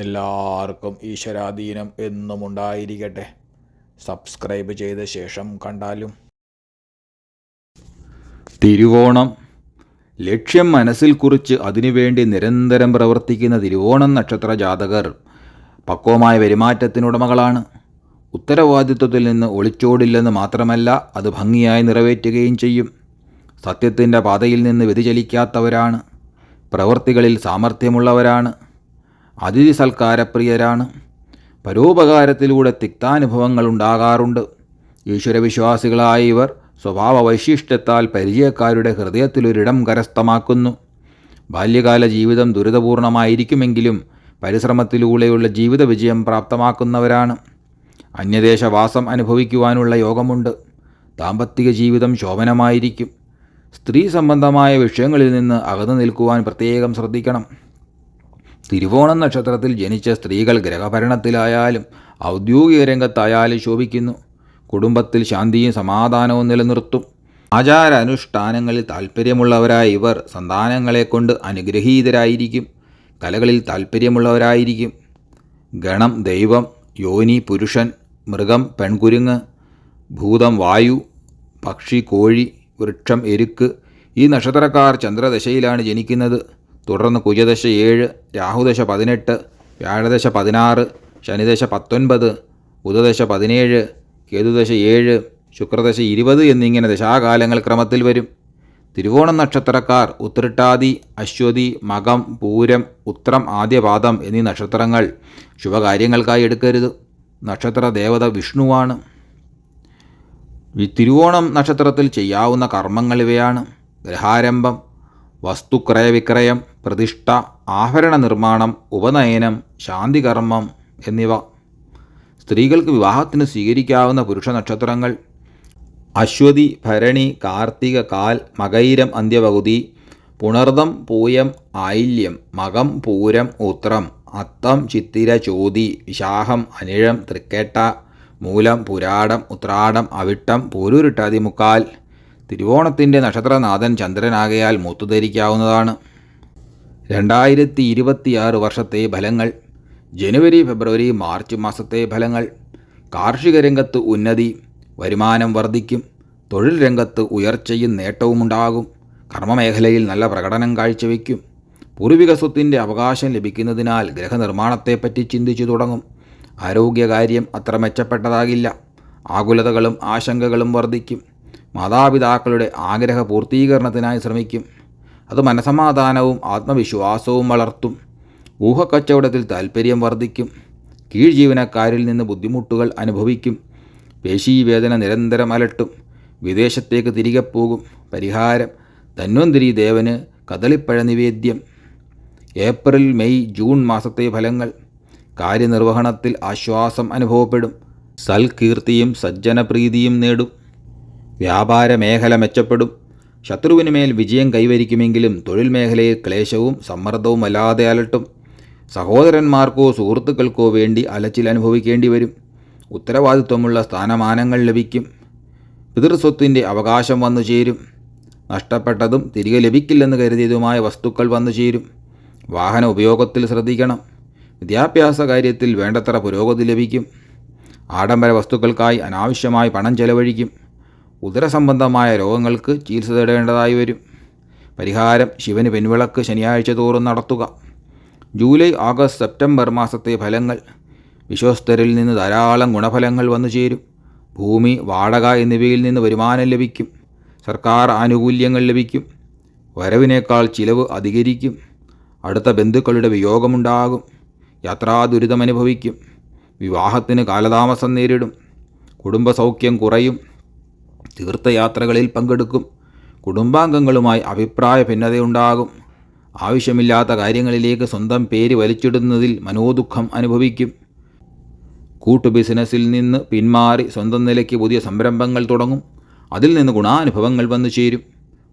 എല്ലാവർക്കും ഈശ്വരാധീനം എന്നും ഉണ്ടായിരിക്കട്ടെ. സബ്സ്ക്രൈബ് ചെയ്ത ശേഷം കണ്ടാലും. തിരുവോണം. ലക്ഷ്യം മനസ്സിൽ കുറിച്ച് അതിനുവേണ്ടി നിരന്തരം പ്രവർത്തിക്കുന്ന തിരുവോണം നക്ഷത്ര ജാതകർ പക്വമായ പെരുമാറ്റത്തിനുടമകളാണ് ഉത്തരവാദിത്വത്തിൽ നിന്ന് ഒളിച്ചോടില്ലെന്ന് മാത്രമല്ല അത് ഭംഗിയായി നിറവേറ്റുകയും ചെയ്യും. സത്യത്തിന്റെ പാതയിൽ നിന്ന് വ്യതിചലിക്കാത്തവരാണ്. പ്രവൃത്തികളിൽ സാമർഥ്യമുള്ളവരാണ്. അതിഥി സൽക്കാരപ്രിയരാണ്. പരോപകാരത്തിലൂടെ തിക്താനുഭവങ്ങൾ ഉണ്ടാകാറുണ്ട്. ഈശ്വരവിശ്വാസികളായ ഇവർ സ്വഭാവ വൈശിഷ്ട്യത്താൽ പരിചയക്കാരുടെ ഹൃദയത്തിലൊരിടം കരസ്ഥമാക്കുന്നു. ബാല്യകാല ജീവിതം ദുരിതപൂർണമായിരിക്കുമെങ്കിലും പരിശ്രമത്തിലൂടെയുള്ള ജീവിത വിജയം പ്രാപ്തമാക്കുന്നവരാണ്. അന്യദേശവാസം അനുഭവിക്കുവാനുള്ള യോഗമുണ്ട്. ദാമ്പത്തിക ജീവിതം ശോഭനമായിരിക്കും. സ്ത്രീ സംബന്ധമായ വിഷയങ്ങളിൽ നിന്ന് അകന്നു നിൽക്കുവാൻ പ്രത്യേകം ശ്രദ്ധിക്കണം. തിരുവോണം നക്ഷത്രത്തിൽ ജനിച്ച സ്ത്രീകൾ ഗ്രഹഭരണത്തിലായാലും ഔദ്യോഗിക രംഗത്തായാലും ശോഭിക്കുന്നു. കുടുംബത്തിൽ ശാന്തിയും സമാധാനവും നിലനിർത്തും. ആചാര അനുഷ്ഠാനങ്ങളിൽ താൽപ്പര്യമുള്ളവരായ ഇവർ സന്താനങ്ങളെ കൊണ്ട് അനുഗ്രഹീതരായിരിക്കും. കലകളിൽ താൽപ്പര്യമുള്ളവരായിരിക്കും. ഗണം ദൈവം യോനി പുരുഷൻ മൃഗം പെൺകുരുങ്ങ് ഭൂതം വായു പക്ഷി കോഴി വൃക്ഷം എരുക്ക് ഈ നക്ഷത്രക്കാർ ചന്ദ്രദശയിലാണ് ജനിക്കുന്നത്. തുടർന്ന് കുജദശ ഏഴ് രാഹുദശ പതിനെട്ട് വ്യാഴദശ പതിനാറ് ശനിദശ പത്തൊൻപത് ബുധദശ പതിനേഴ് കേതുദശ ഏഴ് ശുക്രദശ ഇരുപത് എന്നിങ്ങനെ ദശാകാലങ്ങൾ ക്രമത്തിൽ വരും. തിരുവോണം നക്ഷത്രക്കാർ ഉത്രട്ടാതി അശ്വതി മകം പൂരം ഉത്രം ആദ്യപാദം എന്നീ നക്ഷത്രങ്ങൾ ശുഭകാര്യങ്ങൾക്കായി എടുക്കരുത്. നക്ഷത്ര ദേവത വിഷ്ണുവാണ്. തിരുവോണം നക്ഷത്രത്തിൽ ചെയ്യാവുന്ന കർമ്മങ്ങൾ ഇവയാണ്. ഗ്രഹാരംഭം വസ്തുക്രയവിക്രയം പ്രതിഷ്ഠ ആഭരണ നിർമ്മാണം ഉപനയനം ശാന്തികർമ്മം എന്നിവ. സ്ത്രീകൾക്ക് വിവാഹത്തിന് സ്വീകരിക്കാവുന്ന പുരുഷ നക്ഷത്രങ്ങൾ അശ്വതി ഭരണി കാർത്തിക കാൽ മകൈരം അന്ത്യപകുതി പുണർദം പൂയം ആയില്യം മകം പൂരം ഉത്രം അത്തം ചിത്തിര ചോതി വിശാഹം അനിഴം തൃക്കേട്ട മൂലം പുരാടം ഉത്രാടം അവിട്ടം പൂരൂരിട്ടാതി മുക്കാൽ തിരുവോണത്തിന്റെ നക്ഷത്രനാഥൻ ചന്ദ്രനാകയാൽ മൂത്തുധരിക്കാവുന്നതാണ്. രണ്ടായിരത്തി ഇരുപത്തിയാറ് വർഷത്തെ ഫലങ്ങൾ ജനുവരി ഫെബ്രുവരി മാർച്ച് മാസത്തെ ഫലങ്ങൾ കാർഷിക രംഗത്ത് ഉന്നതി വരുമാനം വർദ്ധിക്കും തൊഴിൽ രംഗത്ത് ഉയർച്ചയും നേട്ടവുമുണ്ടാകും കർമ്മമേഖലയിൽ നല്ല പ്രകടനം കാഴ്ചവെക്കും പൂർവിക സ്വത്തിന്റെ അവകാശം ലഭിക്കുന്നതിനാൽ ഗ്രഹനിർമ്മാണത്തെപ്പറ്റി ചിന്തിച്ചു തുടങ്ങും ആരോഗ്യകാര്യം അത്ര മെച്ചപ്പെട്ടതാകില്ല ആകുലതകളും ആശങ്കകളും വർദ്ധിക്കും മാതാപിതാക്കളുടെ ആഗ്രഹ പൂർത്തീകരണത്തിനായി ശ്രമിക്കും. അത് മനസമാധാനവും ആത്മവിശ്വാസവും വളർത്തും. ഊഹക്കച്ചവടത്തിൽ താൽപ്പര്യം വർദ്ധിക്കും. കീഴ് ജീവനക്കാരിൽ നിന്ന് ബുദ്ധിമുട്ടുകൾ അനുഭവിക്കും. പേശീവേദന നിരന്തരം അലട്ടും. വിദേശത്തേക്ക് തിരികെ പോകും. പരിഹാരം ധന്വന്തിരി ദേവന് കദളിപ്പഴ നിവേദ്യം. ഏപ്രിൽ മെയ് ജൂൺ മാസത്തെ ഫലങ്ങൾ. കാര്യനിർവഹണത്തിൽ ആശ്വാസം അനുഭവപ്പെടും. സൽകീർത്തിയും സജ്ജനപ്രീതിയും നേടും. വ്യാപാര മേഖല മെച്ചപ്പെടും. ശത്രുവിനുമേൽ വിജയം കൈവരിക്കുമെങ്കിലും തൊഴിൽ മേഖലയിൽ ക്ലേശവും സമ്മർദ്ദവും അല്ലാതെ അലട്ടും. സഹോദരന്മാർക്കോ സുഹൃത്തുക്കൾക്കോ വേണ്ടി അലച്ചിൽ അനുഭവിക്കേണ്ടി വരും. ഉത്തരവാദിത്വമുള്ള സ്ഥാനമാനങ്ങൾ ലഭിക്കും. പിതൃസ്വത്തിന്റെ അവകാശം വന്നു ചേരും. നഷ്ടപ്പെട്ടതും തിരികെ ലഭിക്കില്ലെന്ന് കരുതിയതുമായ വസ്തുക്കൾ വന്നു ചേരും. വാഹന ഉപയോഗത്തിൽ ശ്രദ്ധിക്കണം. വിദ്യാഭ്യാസ കാര്യത്തിൽ വേണ്ടത്ര പുരോഗതി ലഭിക്കും. ആഡംബര വസ്തുക്കൾക്കായി അനാവശ്യമായി പണം ചെലവഴിക്കും. ഉദരസംബന്ധമായ രോഗങ്ങൾക്ക് ചികിത്സ തേടേണ്ടതായി വരും. പരിഹാരം ശിവന് പെൺവിളക്ക് ശനിയാഴ്ച തോറും നടത്തുക. ജൂലൈ ആഗസ്റ്റ് സെപ്റ്റംബർ മാസത്തെ ഫലങ്ങൾ. വിശ്വസ്തരിൽ നിന്ന് ധാരാളം ഗുണഫലങ്ങൾ വന്നു ചേരും. ഭൂമി വാടക എന്നിവയിൽ നിന്ന് വരുമാനം ലഭിക്കും. സർക്കാർ ആനുകൂല്യങ്ങൾ ലഭിക്കും. വരവിനേക്കാൾ ചിലവ് അധികരിക്കും. അടുത്ത ബന്ധുക്കളുടെ വിയോഗമുണ്ടാകും. യാത്രാ ദുരിതമനുഭവിക്കും. വിവാഹത്തിന് കാലതാമസം നേരിടും. കുടുംബസൗഖ്യം കുറയും. തീർത്ഥയാത്രകളിൽ പങ്കെടുക്കും. കുടുംബാംഗങ്ങളുമായി അഭിപ്രായ ഭിന്നതയുണ്ടാകും. ആവശ്യമില്ലാത്ത കാര്യങ്ങളിലേക്ക് സ്വന്തം പേര് വലിച്ചിടുന്നതിൽ മനോദുഃഖം അനുഭവിക്കും. കൂട്ടു ബിസിനസ്സിൽ നിന്ന് പിന്മാറി സ്വന്തം നിലയ്ക്ക് പുതിയ സംരംഭങ്ങൾ തുടങ്ങും. അതിൽ നിന്ന് ഗുണാനുഭവങ്ങൾ വന്നു ചേരും.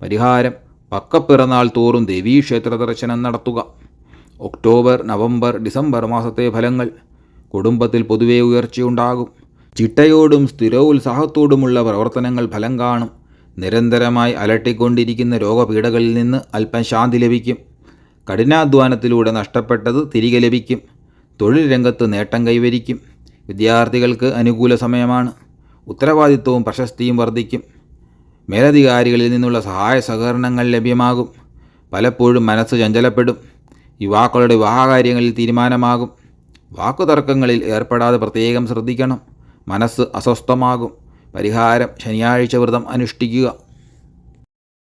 പരിഹാരം പക്കപ്പിറന്നാൾ തോറും ദേവീക്ഷേത്ര ദർശനം നടത്തുക. ഒക്ടോബർ നവംബർ ഡിസംബർ മാസത്തെ ഫലങ്ങൾ കുടുംബത്തിൽ പൊതുവെ ഉയർച്ചയുണ്ടാകും. ചിട്ടയോടും സ്ഥിരോത്സാഹത്തോടുമുള്ള പ്രവർത്തനങ്ങൾ ഫലം കാണും. നിരന്തരമായി അലട്ടിക്കൊണ്ടിരിക്കുന്ന രോഗപീഠകളിൽ നിന്ന് അല്പം ശാന്തി ലഭിക്കും. കഠിനാധ്വാനത്തിലൂടെ നഷ്ടപ്പെട്ടത് തിരികെ ലഭിക്കും. തൊഴിൽ രംഗത്ത് നേട്ടം കൈവരിക്കും. വിദ്യാർത്ഥികൾക്ക് അനുകൂല സമയമാണ്. ഉത്തരവാദിത്വവും പ്രശസ്തിയും വർദ്ധിക്കും. മേലധികാരികളിൽ നിന്നുള്ള സഹായ സഹകരണങ്ങൾ ലഭ്യമാകും. പലപ്പോഴും മനസ്സ് ചഞ്ചലപ്പെടും. യുവാക്കളുടെ വിവാഹകാര്യങ്ങളിൽ തീരുമാനമാകും. വാക്കുതർക്കങ്ങളിൽ ഏർപ്പെടാതെ പ്രത്യേകം ശ്രദ്ധിക്കണം. മനസ്സ് അസ്വസ്ഥമാകും. പരിഹാരം ശനിയാഴ്ച വ്രതം അനുഷ്ഠിക്കുക.